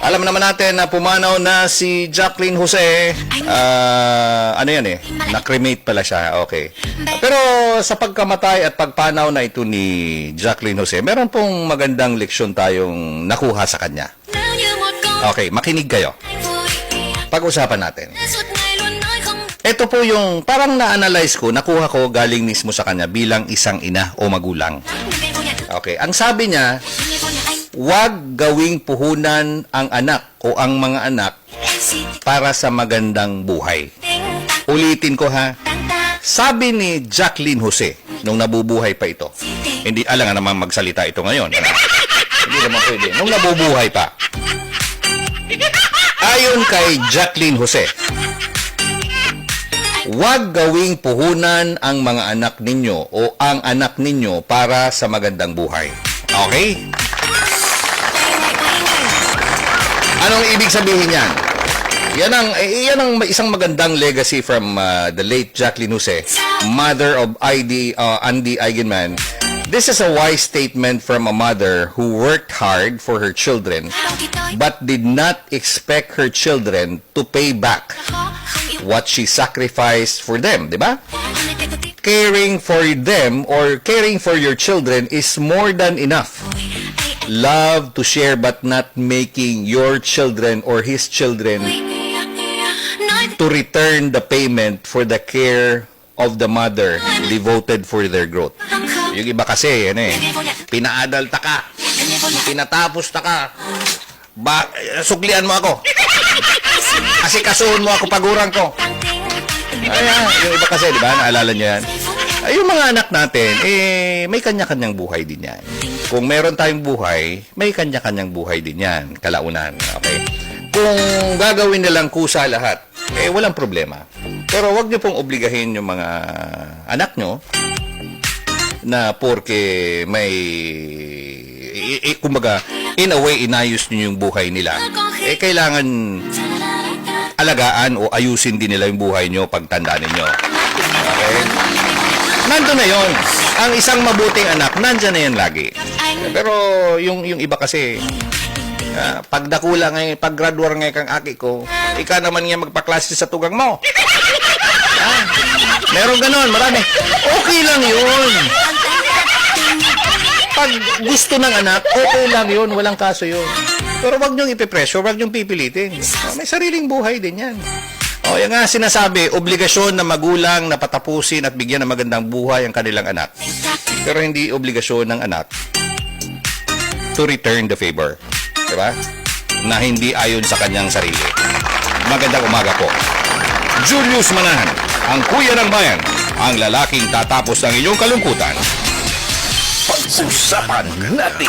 Alam naman natin na pumanaw na si Jacqueline Jose. Ah, ano yan eh? Na-cremate pala siya. Okay. Pero sa pagkamatay at pagpanaw na ito ni Jacqueline Jose, meron pong magandang leksyon tayong nakuha sa kanya. Okay, makinig kayo. Pag-usapan natin. Ito po yung parang na-analyze ko, nakuha ko galing mismo sa kanya bilang isang ina o magulang. Okay, ang sabi niya, huwag gawing puhunan ang anak o ang mga anak para sa magandang buhay. Ulitin ko ha. Sabi ni Jacqueline Jose, nung nabubuhay pa ito, hindi alam nga naman magsalita ito ngayon. hindi naman pwede. Nung nabubuhay pa. Ayon kay Jacqueline Jose, huwag gawing puhunan ang mga anak ninyo o ang anak ninyo para sa magandang buhay. Okay? Anong ibig sabihin yan? Yan ang, eh, yan ang isang magandang legacy from uh, the late Jacqueline Jose, mother of ID, uh, Andy Eigenman. This is a wise statement from a mother who worked hard for her children but did not expect her children to pay back what she sacrificed for them, di ba? Caring for them or caring for your children is more than enough. Love to share but not making your children or his children to return the payment for the care of the mother devoted for their growth. Yung iba kasi, ano eh, pinaadalta ka, pinatapos ta ka, ba, suklian mo ako. Kasi kasuon mo ako pagurang ko. Ay, ah, yung iba kasi, di ba? Naalala niyo yan? Ay, yung mga anak natin, eh, may kanya-kanyang buhay din yan. Kung meron tayong buhay, may kanya-kanyang buhay din yan, kalaunan. Okay? Kung gagawin nilang kusa lahat, eh, walang problema. Pero wag niyo pong obligahin yung mga anak nyo na porke may i- kumbaga in a way inayos niyo yung buhay nila eh kailangan alagaan o ayusin din nila yung buhay nyo pagtanda ninyo okay nandun na yon ang isang mabuting anak nandyan na yan lagi. Pero yung yung iba kasi ah, pagdakula ngay paggraduar ngay kang aki ko ika naman nga magpaklase sa tugang mo. Ah, meron ganon marami. Okay lang yun. Pag gusto ng anak, okay lang yun, walang kaso yun. Pero wag niyong ipipressure, wag niyong pipilitin. May sariling buhay din yan. O, yan nga sinasabi, obligasyon na magulang na patapusin at bigyan ng magandang buhay ang kanilang anak. Pero hindi obligasyon ng anak to return the favor. Diba? Na hindi ayon sa kanyang sarili. Magandang umaga po. Julius Manahan, ang kuya ng bayan, ang lalaking tatapos ng inyong kalungkutan. Pag-usapan natin.